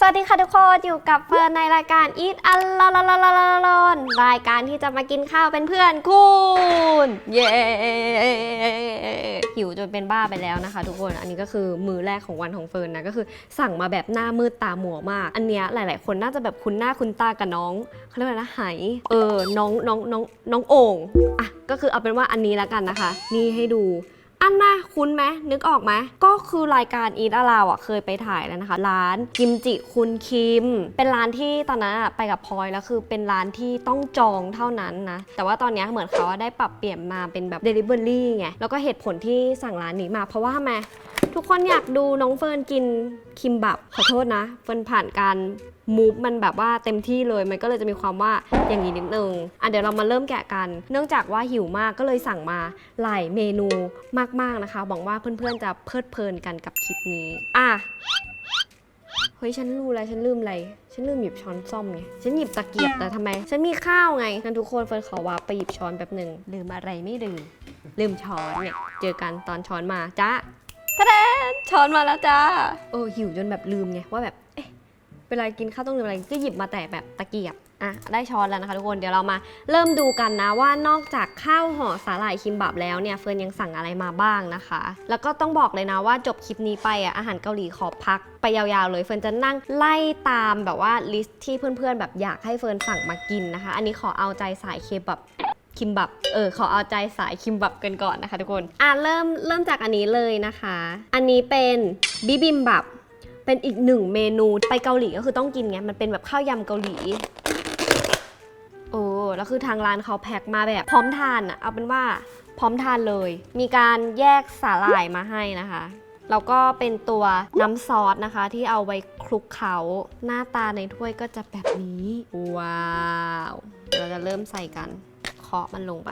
สวัสดีค่ะทุกคน อยู่กับเฟิร์นในรายการ Eat อัลลอลลลลนรายการที่จะมากินข้าวเป็นเพื่อนคุณ เย้หิวจนเป็นบ้าไปแล้วนะคะ ทุกคนอันนี้ก็คือมือแรกของวันของเฟิร์นนะก็คือสั่งมาแบบหน้ามืดตาหมัวมาก อันเนี้ยหลาย ๆ คนน่าจะแบบคุ้นหน้าคุ้นตากับน้องเขาเรียกว่าอะไรนะไหเออน้องน้องน้องน้องโอ่งอะก็คือเอาเป็นว่าอันนี้แล้วกันนะคะ นี่ให้ดู อันน่ะคุ้นไหมนึกออกไหมก็คือรายการอีทอาราอะเคยไปถ่ายแล้วนะคะ ร้านกิมจิคุณคิม เป็นร้านที่ตอนนั้นอะไปกับพลอยแล้วคือเป็นร้านที่ต้องจองเท่านั้นนะ แต่ว่าตอนนี้เหมือนเขาได้ปรับเปลี่ยนมาเป็นแบบ Delivery ไงแล้วก็เหตุผลที่สั่งร้านนี้มาเพราะว่าทำไม ทุกคนอยากดูน้องเฟิร์นกินคิมบับขอโทษนะ เฟิร์นผ่านการมูฟมันแบบว่าเต็มที่เลย มันก็เลยจะมีความว่าอย่างนี้นิดนึง อะเดี๋ยวเรามาเริ่มแกะกัน เนื่องจากว่าหิวมากก็เลยสั่งมาหลายเมนูมากๆนะคะ หวังว่าเพื่อนๆจะเพลิดเพลินกันกับคลิปนี้ อะ เฮ้ยฉันรู้แล้วฉันลืมอะไร ฉันลืมหยิบช้อนส้อมไง ฉันหยิบตะเกียบแต่ทำไม ฉันมีข้าวไงงั้นทุกคนเฟิร์นขอวาไปหยิบช้อนแป๊บหนึ่งลืมอะไรไม่ลืม ลืมช้อนเนี่ย เจอกันตอนช้อนมาจ้า ทะเดนช้อนมาแล้วจ้าเออหิวจนแบบลืมไงว่าแบบ เอ๊ะเวลากินข้าวต้องลืมอะไรก็หยิบมาแต่แบบตะเกียบ อะ ได้ช้อนแล้วนะคะทุกคน เดี๋ยวเรามาเริ่มดูกันนะว่านอกจากข้าวห่อสาหร่ายคิมบับแล้วเนี่ยเฟิร์นยังสั่งอะไรมาบ้างนะคะ แล้วก็ต้องบอกเลยนะว่าจบคลิปนี้ไปอะอาหารเกาหลีขอพักไปยาวๆเลยเฟิร์นจะนั่งไล่ตามแบบว่าลิสต์ที่เพื่อนๆ แบบอยากให้เฟิร์นสั่งมากินนะคะ อันนี้ขอเอาใจสายเคบับ คิมบับ เออขอเอาใจสายคิมบับกันก่อนนะคะทุกคน อะเริ่มเริ่มจากอันนี้เลยนะคะ อันนี้เป็นบิบิมบับ เป็นอีกหนึ่งเมนูไปเกาหลีก็คือต้องกินไง มันเป็นแบบข้าวยำเกาหลี โอ้ แล้วคือทางร้านเขาแพ็คมาแบบ พร้อมทานอะเอาเป็นว่าพร้อมทานเลย มีการแยกสาหร่ายมาให้นะคะ แล้วก็เป็นตัวน้ำซอสนะคะ ที่เอาไว้คลุกเขาหน้าตาในถ้วยก็จะแบบนี้ ว้าวเดี๋ยวเราจะเริ่มใส่กัน เคาะมันลงไป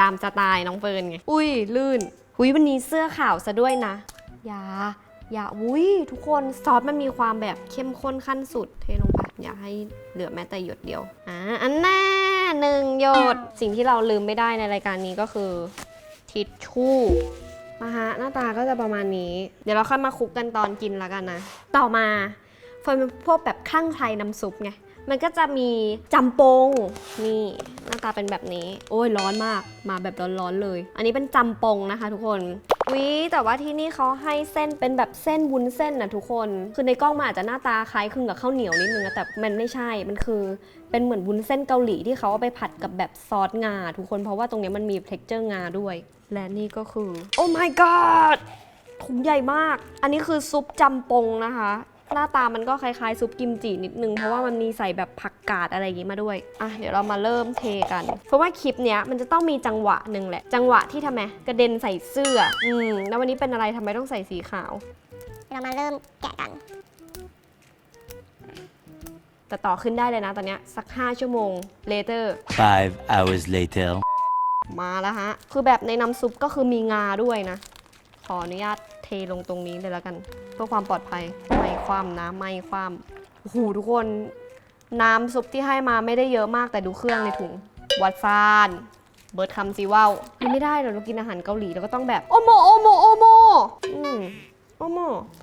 ตามสไตล์น้องเฟิร์นไง อุ้ยลื่น หุยวันนี้เสื้อขาวซะด้วยนะ อย่า อย่าอุ้ยทุกคนซอสมันมีความแบบเข้มข้นขั้นสุด เทลงไปอย่าให้เหลือแม้แต่หยดเดียว อ่า อันแน่หนึ่งหยด สิ่งที่เราลืมไม่ได้ในรายการนี้ก็คือ ทิชชู่มาฮะหน้าตาก็จะประมาณนี้ เดี๋ยวเราค่อยมาคลุกกันตอนกินแล้วกันนะ ต่อมาเฟิร์นเป็นพวกแบบข้างไทยน้ำซุปไง มันก็จะมีจำปงนี่หน้าตาเป็นแบบนี้ โอ้ยร้อนมากมาแบบร้อนๆเลย อันนี้เป็นจำปงนะคะ ทุกคนวิแต่ว่าที่นี่เขาให้เส้นเป็นแบบเส้นวุ้นเส้นนะทุกคน คือในกล้องมันอาจจะหน้าตาคล้ายคลึงกับข้าวเหนียวนิดนึงนะแต่มันไม่ใช่ มันคือเป็นเหมือนวุ้นเส้นเกาหลีที่เขาเอาไปผัดกับแบบซอสงาทุกคนเพราะว่าตรงนี้มันมี t e x t อร์งาด้วย และนี่ก็คือ โอ้ my god ถุงใหญ่มาก อันนี้คือซุปจำปงนะคะ หน้าตามันก็คล้ายๆ ซุปกิมจินิดนึง เพราะว่ามันมีใส่แบบผักกาดอะไรอย่างงี้มาด้วย อะเดี๋ยวเรามาเริ่มเทกัน เพราะว่าคลิปเนี้ยมันจะต้องมีจังหวะหนึ่งแหละ จังหวะที่ทำไมกระเด็นใส่เสื้อ อืมแล้ววันนี้เป็นอะไรทำไมต้องใส่สีขาว เรามาเริ่มแกะกัน แต่ต่อขึ้นได้เลยนะตอนเนี้ยสัก 5 ชั่วโมง later Five hours later. มาแล้วฮะ คือแบบในน้ำซุปก็คือมีงาด้วยนะ ขออนุญาต เทลงตรงนี้เลยแล้วกัน เพื่อความปลอดภัยไม่คว่ำนะไม่คว่ำโอ้โหทุกคนน้ำซุปที่ให้มาไม่ได้เยอะมากแต่ดูเครื่องในถุง วัดซาน เบิร์ดคำซีว่าวไม่ได้เดี๋ยวเรากินอาหารเกาหลีเราก็ต้องแบบ โอโมโอโมโอโมอืมโอโม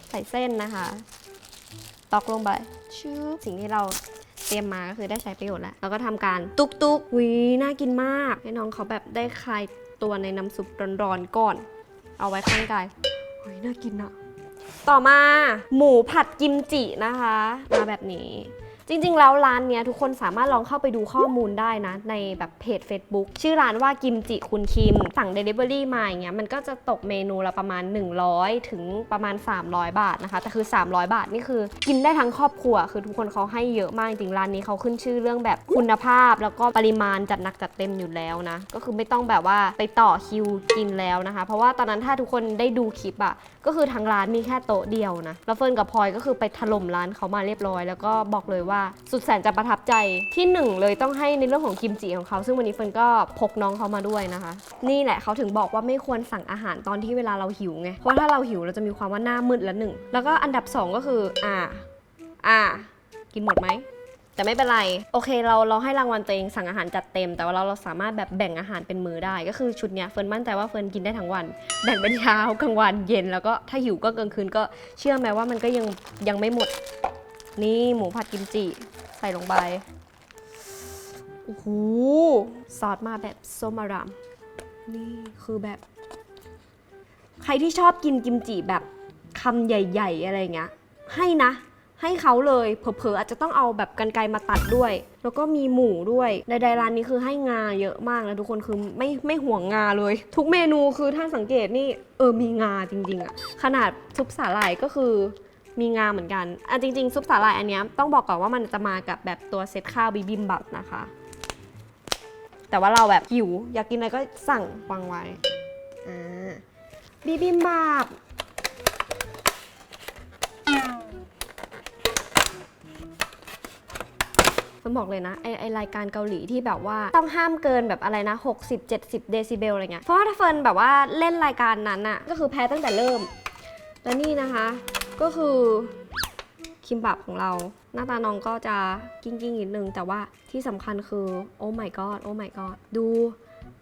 ใส่เส้นนะคะ ตอกลงไปชื่อสิ่งที่เราเตรียมมาก็คือได้ใช้ประโยชน์แล้วแล้วก็ทำการตุกตุกวิน่ากินมาก ให้น้องเขาแบบได้คลายตัวในน้ำซุปร้อนๆก่อน เอาไว้ข้างกาย เฮ้ยน่ากินอะต่อมาหมูผัดกิมจินะคะ มาแบบนี้ จริงๆ แล้วร้านเนี้ยทุกคนสามารถลองเข้าไปดูข้อมูลได้นะ ในแบบเพจ Facebook ชื่อร้านว่ากิมจิคุณคิม สั่ง Delivery มาอย่างเงี้ยมันก็จะตกเมนูละประมาณ 100 ถึงประมาณ 300 บาทนะคะ แต่คือ 300 บาทนี่คือกินได้ทั้งครอบครัว คือทุกคนเขาให้เยอะมากจริงร้านนี้เขาขึ้นชื่อเรื่องแบบคุณภาพ แล้วก็ปริมาณจัดหนักจัดเต็มอยู่แล้วนะ ก็คือไม่ต้องแบบว่าไปต่อคิวกินแล้วนะคะ เพราะว่าตอนนั้นถ้าทุกคนได้ดูคลิปอะก็คือทางร้านมีแค่โต๊ะเดียวนะแล้วเฟิร์นกับพลอยก็คือไปถล่มร้านเขามาเรียบร้อย แล้วก็บอกเลยว่าสุดแสนจะประทับใจที่หนึ่งเลยต้องให้ในเรื่องของกิมจิของเขา ซึ่งวันนี้เฟิร์นก็พกน้องเขามาด้วยนะคะ นี่แหละเขาถึงบอกว่าไม่ควรสั่งอาหารตอนที่เวลาเราหิวไงเพราะถ้าเราหิวเราจะมีความว่าหน้ามืดละหนึ่งแล้วก็อันดับสองก็คืออ่าอ่ากินหมดไหม แต่ไม่เป็นไร โอเค เราเราให้รางวัลตัวเองสั่งอาหารจัดเต็ม แต่ว่าเราเราสามารถแบบแบ่งอาหารเป็นมื้อได้ ก็คือชุดเนี้ยเฟิร์นมั่นใจว่าเฟิร์นกินได้ทั้งวัน แบ่งเป็นเช้ากลางวันเย็นแล้วก็ถ้าหิวก็กลางคืนก็เชื่อไหมว่ามันก็ยังยังไม่หมด นี่หมูผัดกิมจิใส่ลงไปโอ้โหซอสมาแบบส้มารามนี่คือแบบ ใครที่ชอบกินกิมจิแบบคำใหญ่ ๆ อะไรเงี้ย ให้นะ ให้เขาเลยเผลอๆอาจจะต้องเอาแบบกันไกรมาตัดด้วย แล้วก็มีหมูด้วยใดๆร้านนี้คือให้งาเยอะมากแล้วทุกคนคือไม่ไม่ห่วงงาเลย ทุกเมนูคือถ้าสังเกตนี่เออมีงาจริงๆอะขนาดซุปสาหร่ายก็คือมีงาเหมือนกันอะจริง ๆ ซุปสาหร่ายอันนี้ต้องบอกก่อนว่ามันจะมากับแบบตัวเซตข้าวบิบิมบับนะคะ แต่ว่าเราแบบหิว อยากกินอะไรก็สั่งวางไว้อ่าบิบิมบับ มันบอกเลยนะไอไอรายการเกาหลีที่แบบว่าต้องห้ามเกินแบบอะไรนะ 60 70 เดซิเบลอะไรเงี้ยเพราะว่าถ้าเฟิร์นแบบว่าเล่นรายการนั้นอะก็คือแพ้ตั้งแต่เริ่ม และนี่นะคะ ก็คือคิมบับของเรา หน้าตาน้องก็จะกิ้งกิ้งๆนิดนึงแต่ว่าที่สำคัญคือโอ้ my god โอ้ my god ดู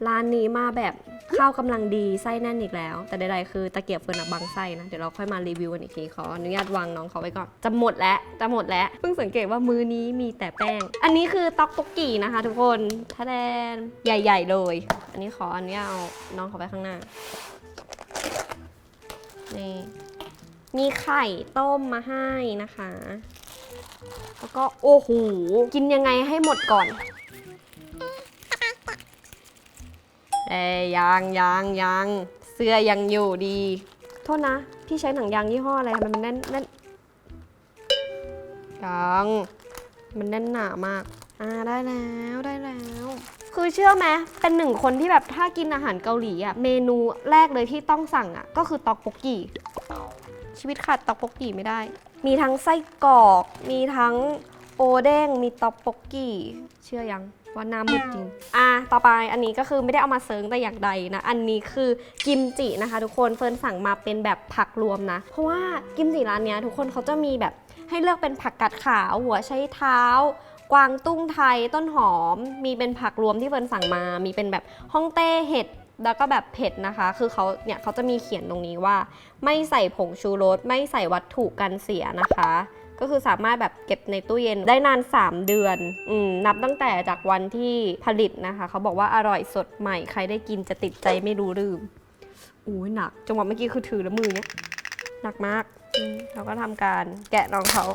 ร้านนี้มาแบบข้าวกำลังดีไส้แน่นอีกแล้ว แต่ใดๆคือตะเกียบเฟิร์นอะบังไส้นะ เดี๋ยวเราค่อยมารีวิวกันอีกทีขออนุญาตวางน้องเขาไว้ก่อน จะหมดแล้วจะหมดแล้ว เพิ่งสังเกตว่ามือนี้มีแต่แป้ง อันนี้คือต๊อกบกกี่นะคะทุกคนทะแดนใหญ่ ๆ เลย อันนี้ขออนุญาตเอาน้องเขาไปข้างหน้า นี่มีไข่ต้มมาให้นะคะ แล้วก็โอ้โหกินยังไงให้หมดก่อน เอ้ยยังยังยังเสื้อยังอยู่ดี โทษนะ พี่ใช้หนังยางยี่ห้ออะไรทำไมมันแน่นแน่นยังมันแน่นหนามาก อ่าได้แล้วได้แล้ว คือเชื่อไหมเป็นหนึ่งคนที่แบบถ้ากินอาหารเกาหลีอะเมนูแรกเลยที่ต้องสั่งอะก็คือตอกบกกี่ชีวิตขาดตอกบกกี่ไม่ได้ มีทั้งไส้กรอก มีทั้งโอเด้งมีตอกบกกี่เชื่อยัง ว่าหน้ามืดจริง อะ ต่อไปอันนี้ก็คือไม่ได้เอามาเซิร์งแต่อย่างใดนะ อันนี้คือกิมจินะคะ ทุกคน เฟิร์นสั่งมาเป็นแบบผักรวมนะ เพราะว่ากิมจิร้านนี้ทุกคนเขาจะมีแบบให้เลือกเป็นผักกัดขาว หัวไชเท้ากวางตุ้งไทย ต้นหอม มีเป็นผักรวมที่เฟิร์นสั่งมา มีเป็นแบบฮ่องเต้เห็ดแล้วก็แบบเผ็ดนะคะ คือเขาเนี่ยเขาจะมีเขียนตรงนี้ว่า ไม่ใส่ผงชูรส ไม่ใส่วัตถุกันเสียนะคะ ก็คือสามารถแบบเก็บในตู้เย็นได้นาน 3 เดือนอนับตั้งแต่จากวันที่ผลิตนะคะ เขาบอกว่าอร่อยสดใหม่ใครได้กินจะติดใจไม่รู้ลืมอุ้ยหนัก จังหวะเมื่อกี้คือถือแล้วมือเนี้ยหนักมากเราก็ทำการแกะรองเขา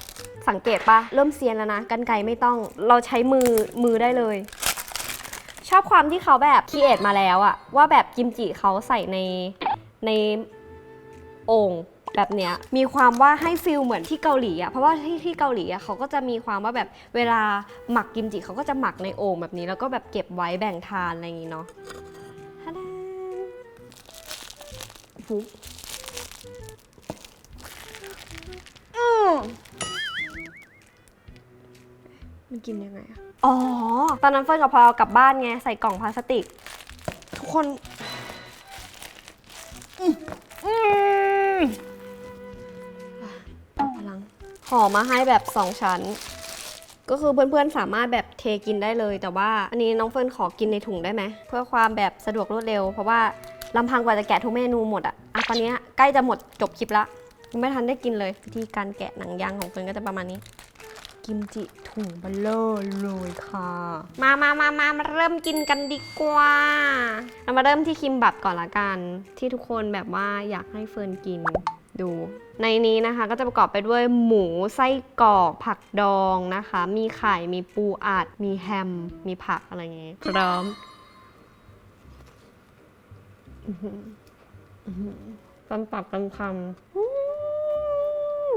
สังเกตปะเริ่มเซียนแล้วนะกันไกไม่ต้องเราใช้มือมือได้เลย ชอบความที่เขาแบบคีเอทมาแล้วอะว่าแบบกิมจิเขาใส่ในในโอ่ง แบบเนี้ยมีความว่าให้ฟิลเหมือนที่เกาหลีอะเพราะว่าที่ที่เกาหลีอะเขาก็จะมีความว่าแบบเวลาหมักกิมจิเขาก็จะหมักในโอ่งแบบนี้แล้วก็แบบเก็บไว้แบ่งทานอะไรอย่างงี้เนาะฮะดาฟุบอืมมันกินยังไงอะอ๋อ ตอนนั้นเฟิร์นกับพลอยเอากลับบ้านไง ใส่กล่องพลาสติก ทุกคน ห่อมาให้แบบ 2 ชั้น ก็คือเพื่อนๆสามารถแบบเทกินได้เลย แต่ว่าอันนี้น้องเฟิร์นขอกินในถุงได้ไหมเพื่อความแบบสะดวกรวดเร็ว เพราะว่าลำพังกว่าจะแกะทุกเมนูหมดอะอะตอนนี้ใกล้จะหมดจบคลิปละยังไม่ทันได้กินเลยวิธีการแกะหนังยางของเฟิร์นก็จะประมาณนี้กิมจิถุงเบลเลอร์เลยค่ะ มามามามามาเริ่มกินกันดีกว่า เรามาเริ่มที่คิมบับก่อนละกัน ที่ทุกคนแบบว่าอยากให้เฟิร์นกิน ดูในนี้นะคะก็จะประกอบไปด้วยหมูไส้กรอกผักดองนะคะ มีไข่มีปูอัดมีแฮม มีผักอะไรอย่างงี้พร้อมอื้อหืออื้อหือตำปักตำคำอื้อ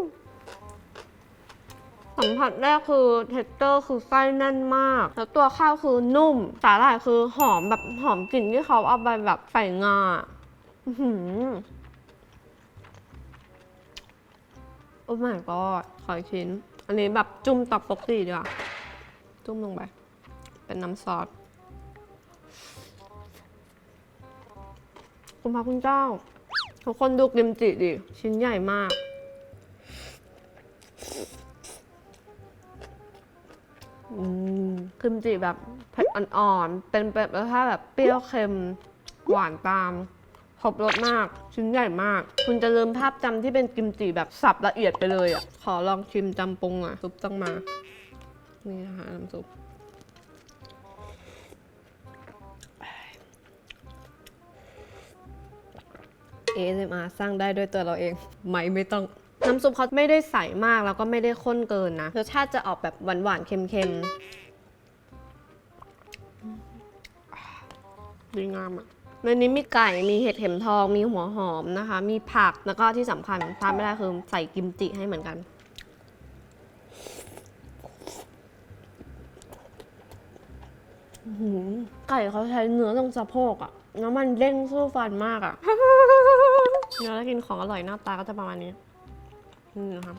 สัมผัสแรกคือเท็กเจอร์คือไส้แน่นมาก แล้วตัวข้าวคือนุ่ม สาหร่ายคือหอมแบบหอมกลิ่นที่เขาเอาไปแบบใส่งา โอ้ my god ขออีกชิ้น อันนี้แบบจุ่มตับปกติดีกว่า จุ่มลงไป เป็นน้ำซอส คุณพระคุณเจ้า ทุกคนดูกิมจิดิ ชิ้นใหญ่มาก กิมจิแบบเผ็ดอ่อนๆ เป็นแบบรสชาติแบบเปรี้ยวเค็ม หวานตาม รบรสมาก ชิ้นใหญ่มาก คุณจะลืมภาพจำที่เป็นกิมจิแบบสับละเอียดไปเลยอะ ขอลองชิมจำปงอะ ซุปต้องมา นี่นะคะน้ำซุป ASMR สร้างได้ด้วยตัวเราเองไม่ไม่ต้องน้ำซุปเขาไม่ได้ใสมากแล้วก็ไม่ได้ข้นเกินนะรสชาติจะออกแบบหวานๆเค็มๆดีงามอะ ในนี้มีไก่ มีเห็ดเข็มทอง มีหัวหอมนะคะ มีผัก แล้วก็ที่สำคัญพลาดไม่ได้คือใส่กิมจิให้เหมือนกันอื้อหือไก่เขาใช้เนื้อตรงสะโพกอะแล้วมันเด้งสู้ฟันมากอะเนื้อแล้วกินของอร่อยหน้าตาก็จะประมาณนี้ นี่นะครับ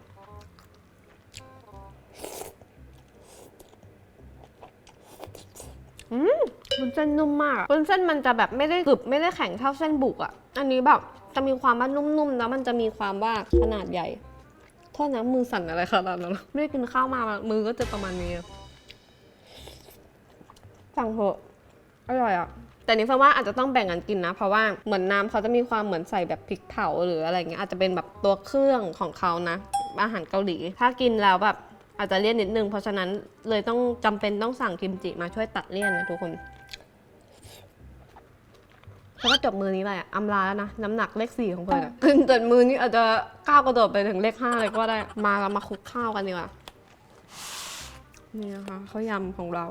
อืมมันเส้นนุ่มมากอะบนเส้นมันจะแบบไม่ได้กรึบไม่ได้แข็งเท่าเส้นบุกอะอันนี้แบบจะมีความว่านุ่มๆแล้วมันจะมีความว่าขนาดใหญ่โทษนะมือสั่นอะไรขนาดนั้นวะไม่ได้กินข้าวมามือก็จะประมาณนี้สั่งเถอะอร่อยอะแต่นี่ฟังว่าอาจจะต้องแบ่งกันกินนะ เพราะว่าเหมือนน้ำเขาจะมีความเหมือนใส่แบบพริกเผาหรืออะไรเงี้ยอาจจะเป็นแบบตัวเครื่องของเขานะ อาหารเกาหลี ถ้ากินแล้วแบบอาจจะเลี่ยนนิดนึง เพราะฉะนั้นเลยต้องจำเป็นต้องสั่งกิมจิมาช่วยตัดเลี่ยนนะทุกคน แล้วก็จบมือนี้ไปอะอำลาแล้วนะ น้ำหนักเลขสี่ของเพื่อนอะขึ้นจนมือนี้อาจจะก้าวกระโดดไปถึงเลขห้าเลยก็ได้ มาเรามาคลุกข้าวกันดีกว่า นี่นะคะข้าวยำของเรา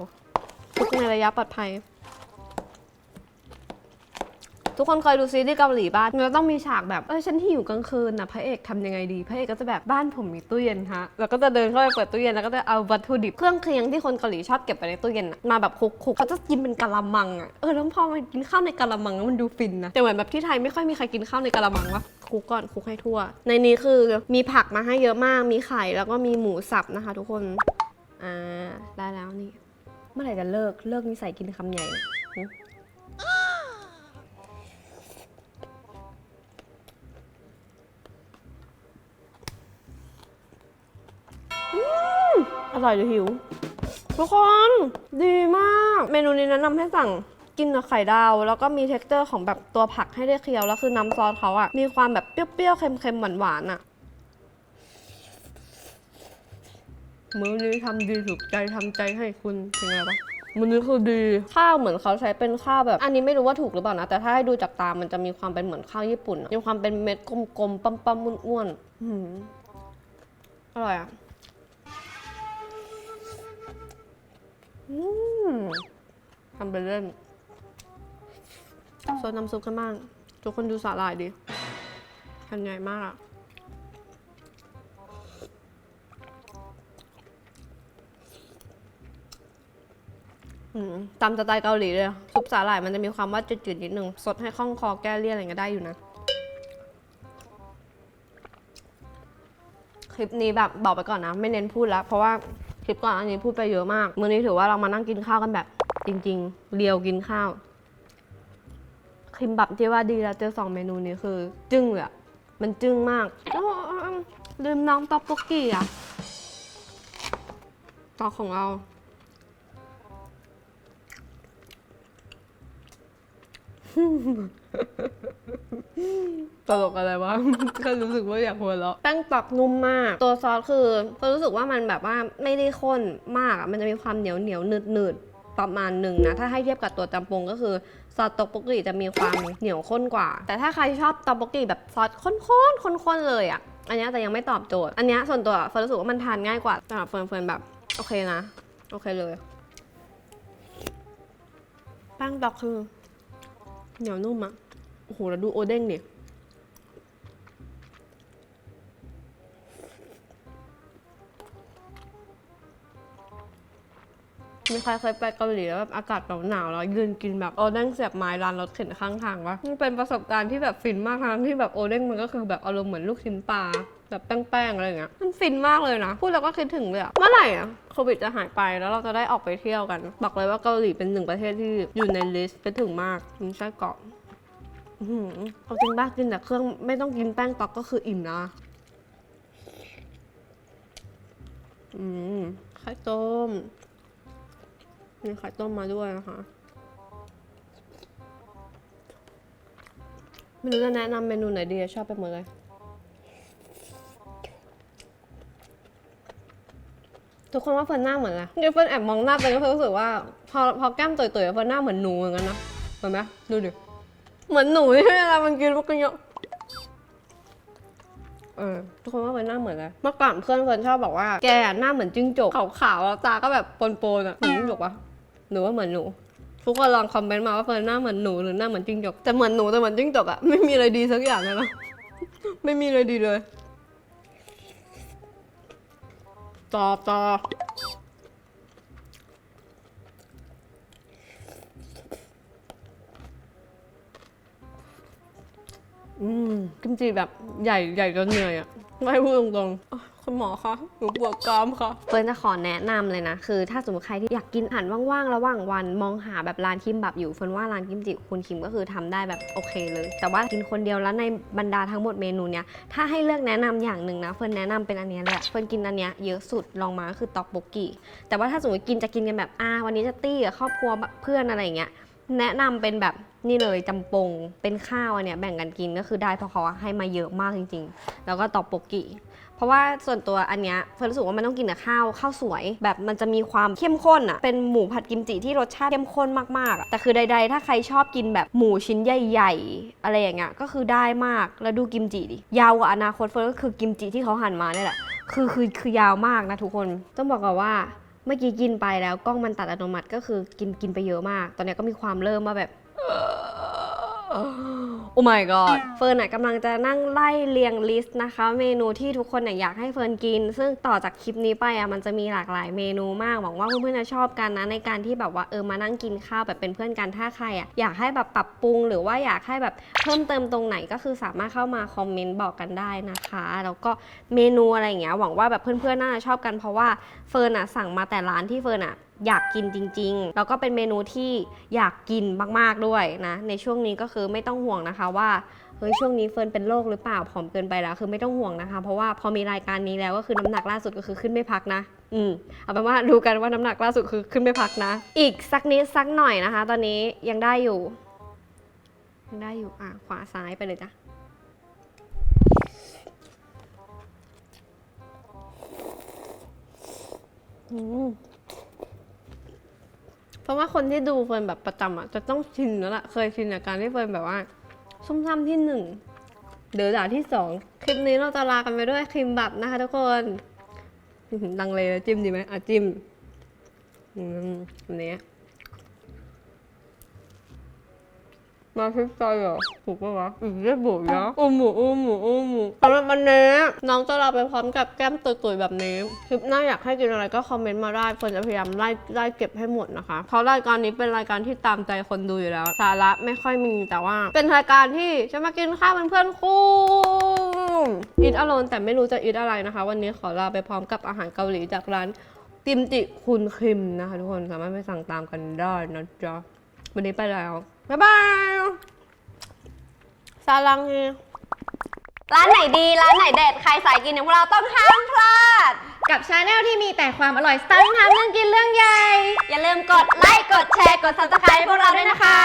คลุกในระยะปลอดภัย ทุกคนเคยดูซีรีส์เกาหลีบ้านมันจะต้องมีฉากแบบเอ้ยฉันหิวกลางคืนนะพระเอกทำยังไงดี พระเอกก็จะแบบบ้านผมมีตู้เย็นฮะแล้วก็จะเดินเข้าไปเปิดตู้เย็นแล้วก็จะเอาวัตถุดิบเครื่องเคียงที่คนเกาหลีชอบเก็บไว้ในตู้เย็นมาแบบคลุกๆเขาจะกินเป็นกะละมังอะเออแล้วพอมันกินข้าวในกะละมังแล้วมันดูฟินนะแต่เหมือนแบบที่ไทยไม่ค่อยมีใครกินข้าวในกะละมังวะคลุกก่อนคลุกให้ทั่ว ในนี้คือมีผักมาให้เยอะมากมีไข่แล้วก็มีหมูสับนะคะ ทุกคนอ่าได้แล้วนี่เมื่อไหร่จะเลิกเลิกนิสัยกินคำใหญ่ อร่อยหรือหิว ทุกคนดีมาก เมนูนี้แนะนำให้สั่งกินกับไข่ดาว แล้วก็มีเท็กเจอร์ของแบบตัวผักให้ได้เคี้ยว แล้วคือน้ำซอสเขาอะมีความแบบเปรี้ยวๆ เค็มๆ หวานๆอะมื้อนี้ทำดีถูกใจทำใจให้คุณเป็นไงปะมื้อนี้คือดีข้าวเหมือนเขาใช้เป็นข้าวแบบ อันนี้ไม่รู้ว่าถูกหรือเปล่านะ แต่ถ้าให้ดูจากตามมันจะมีความเป็นเหมือนข้าวญี่ปุ่นมีความเป็นเม็ดกลมๆปั๊มๆอ้วนๆอื้อหืออร่อยอะ ทำไปเล่นซดน้ำซุปกันบ้าง ทุกคนดูสาหร่ายดิทันใหญ่มากอะตามสไตล์เกาหลีเลย ซุปสาหร่ายมันจะมีความว่าจืดๆนิดนึง สดให้คล่องคอแก้เลี่ยนอะไรเงี้ยได้อยู่นะ คลิปนี้แบบบอกไปก่อนนะ ไม่เน้นพูดแล้ว เพราะว่า คลิปก่อนอันนี้พูดไปเยอะมากมื้อนี้ถือว่าเรามานั่งกินข้าวกันแบบ จริง ๆ เรียวกินข้าวคิมบับที่ว่าดีแล้วเจอสองเมนูนี้คือ จึ้งเลยอะมันจึ้งมากลืมน้องต๊อกโกกี้อะต๊อกของเรา ตลกอะไรวะ ก็รู้สึกว่าอยากหัวเราะแป้งตอกนุ่มมาก ตัวซอสคือก็รู้สึกว่ามันแบบว่าไม่ได้ข้นมากอะมันจะมีความเหนียวเหนียวหนืดหนืดๆประมาณหนึ่งนะ ถ้าให้เทียบกับตัวจำปงก็คือ ซอสตอกโบกิจะมีความเหนียวข้นกว่า แต่ถ้าใครชอบตอกโบกิแบบซอสข้นๆข้นๆเลยอะอันเนี้ยแต่ยังไม่ตอบโจทย์ อันเนี้ยส่วนตัวเฟิร์นรู้สึกว่ามันทานง่ายกว่าสำหรับเฟิร์นเฟิร์นแบบโอเคนะ โอเคเลยแป้งตอกคือเหนียวนุ่มอะ โอ้โหแล้วดูโอเด้งดิมีใครเคยไปเกาหลีแล้วแบบอากาศแบบหนาวแล้วยืนกินแบบโอเด้งเสียบไม้ร้านรถเข็นข้างทางวะมันเป็นประสบการณ์ที่แบบฟินมากทั้งที่แบบโอเด้งมันก็คือแบบอารมณ์เหมือนลูกชิ้นปลาแบบแป้งๆอะไรเงี้ยมันฟินมากเลยนะ พูดแล้วก็คิดถึงเลยอะเมื่อไหร่อะโควิดจะหายไปแล้วเราจะได้ออกไปเที่ยวกัน บอกเลยว่าเกาหลีเป็นหนึ่งประเทศที่อยู่ในลิสต์คิดถึงมากมีไส้กรอก อื้อหือเอาจริงบ้ากินแต่เครื่องไม่ต้องกินแป้งตอกก็คืออิ่มนะอืมไข่ต้มมีไข่ต้มมาด้วยนะคะไม่รู้จะแนะนำเมนูไหนดีอะชอบไปหมดเลย ทุกคนว่าเฟิร์นหน้าเหมือนอะไรเดี๋ยวเฟิร์นแอบมองหน้าไปแล้วเฟิร์นรู้สึกว่า พอพอแก้มตุยๆเฟิร์นหน้าเหมือนหนูเหมือนกันนะเห็นไหมดูดิ เหมือนหนูที่เวลามันกินมันก็เยอะเออทุกคนว่าเฟิร์นหน้าเหมือนอะไรเมื่อก่อนเพื่อนเฟิร์นชอบบอกว่าแกหน้าเหมือนจิ้งจกขาวๆแล้วตาก็แบบปนๆอะเหมือนจิ้งจกปะหรือว่าเหมือนหนู ทุกคนลองคอมเมนต์มาว่าเฟิร์นหน้าเหมือนหนูหรือหน้าเหมือนจิ้งจกแต่เหมือนหนูแต่เหมือนจิ้งจกอะไม่มีอะไรดีสักอย่างเลยนะไม่มีอะไรดีเลยต่อต่อ อืมกิมจิแบบใหญ่ใหญ่จนเหนื่อยอะไม่พูดตรงๆอะคุณหมอคะหนูปวดกรามค่ะ เฟิร์นจะขอแนะนำเลยนะ คือถ้าสมมติใครที่อยากกินอาหารว่างๆ ระหว่างวันมองหาแบบร้านคิมบับอยู่เฟิร์นว่าร้านกิมจิคุณคิมก็คือทำได้แบบโอเคเลย แต่ว่ากินคนเดียวแล้วในบรรดาทั้งหมดเมนูเนี้ยถ้าให้เลือกแนะนำอย่างหนึ่งนะเฟิร์นแนะนำเป็นอันเนี้ยแหละเฟิร์นกินอันเนี้ยเยอะสุดลองมาก็คือตอกโบกิแต่ว่าถ้าสมมติกินจะกินกันแบบอ่าวันนี้จะตี้กับครอบครัวเพื่อนอะไรอย่างเงี้ยแนะนำเป็นแบบ นี่เลยจำปงเป็นข้าวอันเนี้ยแบ่งกันกินก็คือได้เพราะเขาให้มาเยอะมากจริง ๆ แล้วก็ตอกโบกิ เพราะว่าส่วนตัวอันเนี้ยเฟิร์นรู้สึกว่ามันต้องกินกับข้าวข้าวสวย แบบมันจะมีความเข้มข้นอะเป็นหมูผัดกิมจิที่รสชาติเข้มข้นมากๆอะแต่คือใด ๆ ถ้าใครชอบกินแบบหมูชิ้นใหญ่ๆ อะไรอย่างเงี้ยก็คือได้มากแล้วดูกิมจิดิยาวกว่าอนาคตเฟิร์นก็คือกิมจิที่เขาหั่นมาเนี่ยแหละคือคือคือยาวมากนะทุกคนต้องบอกก่อนว่าเมื่อกี้กินไปแล้วกล้องมันตัดอัตโนมัติก็คือกินกินไปเยอะมาก ตอนเนี้ยก็มีความเริ่มมาแบบ โอ้ my god เฟิร์นน่ะกำลังจะนั่งไล่เรียงลิสต์นะคะ เมนูที่ทุกคนเนี่ยอยากให้เฟิร์นกิน ซึ่งต่อจากคลิปนี้ไปอะมันจะมีหลากหลายเมนูมากหวังว่าเพื่อนๆจะชอบกันนะในการที่แบบว่าเออมานั่งกินข้าวแบบเป็นเพื่อนกันถ้าใครอะอยากให้แบบปรับปรุง หรือว่าอยากให้แบบเพิ่มเติมตรงไหนก็คือสามารถเข้ามาคอมเมนต์บอกกันได้นะคะแล้วก็เมนูอะไรอย่างเงี้ยหวังว่าแบบเพื่อนๆน่าจะชอบกันเพราะว่าเฟิร์นอะสั่งมาแต่ร้านที่เฟิร์นอะ อยากกินจริง ๆ แล้วก็เป็นเมนูที่อยากกินมากๆด้วยนะ ในช่วงนี้ก็คือไม่ต้องห่วงนะคะว่าเฮ้ยช่วงนี้เฟิร์นเป็นโรคหรือเปล่าผอมเกินไปแล้ว คือไม่ต้องห่วงนะคะ เพราะว่าพอมีรายการนี้แล้วก็คือน้ำหนักล่าสุดก็คือขึ้นไม่พักนะ อืมเอาเป็นว่าดูกันว่าน้ำหนักล่าสุดคือขึ้นไม่พักนะ อีกสักนิดสักหน่อยนะคะ ตอนนี้ยังได้อยู่ ยังได้อยู่อะขวาซ้ายไปเลยจ้ะอืม เพราะว่าคนที่ดูเฟิร์นแบบประจำอะจะต้องชินแล้วล่ะ เคยชินกับการที่เฟิร์นแบบว่าซุ่มซ่ามที่หนึ่งเดือดาที่สองคลิปนี้เราจะลากันไปด้วยครีมบับนะคะทุกคนดังเลยจิ้มดีไหมอะจิ้มอืมอันนี้ มาพริกไทยเหรอถูกปะวะอีกได้บุ๋ยนะโอ้หมูโอ้หมูโอ้หมูสำหรับวันนี้น้องจะลาไปพร้อมกับแก้มตุยๆแบบนี้คลิปหน้าอยากให้กินอะไรก็คอมเมนต์มาได้เฟิร์นจะพยายามไล่ไล่เก็บให้หมดนะคะ เพราะรายการนี้เป็นรายการที่ตามใจคนดูอยู่แล้ว สาระไม่ค่อยมีแต่ว่า เป็นรายการที่จะมากินข้าวเป็นเพื่อนคู่อีทอโลนแต่ไม่รู้จะอีทอะไรนะคะ วันนี้ขอลาไปพร้อมกับอาหารเกาหลีจากร้านกิมจิคุณคิมนะคะทุกคนสามารถไปสั่งตามกันได้นะจ๊ะวันนี้ไปแล้ว บ๊ายบายซาลังเฮร้านไหนดี ร้านไหนเด็ด ใครสายกินอย่างพวกเราต้องห้ามพลาด กับชาแนลที่มีแต่ความอร่อยสไตล์ทำเรื่องกินเรื่องใหญ่ อย่าลืมกดไลค์ กดแชร์ กด subscribe ให้พวกเราด้วยนะคะ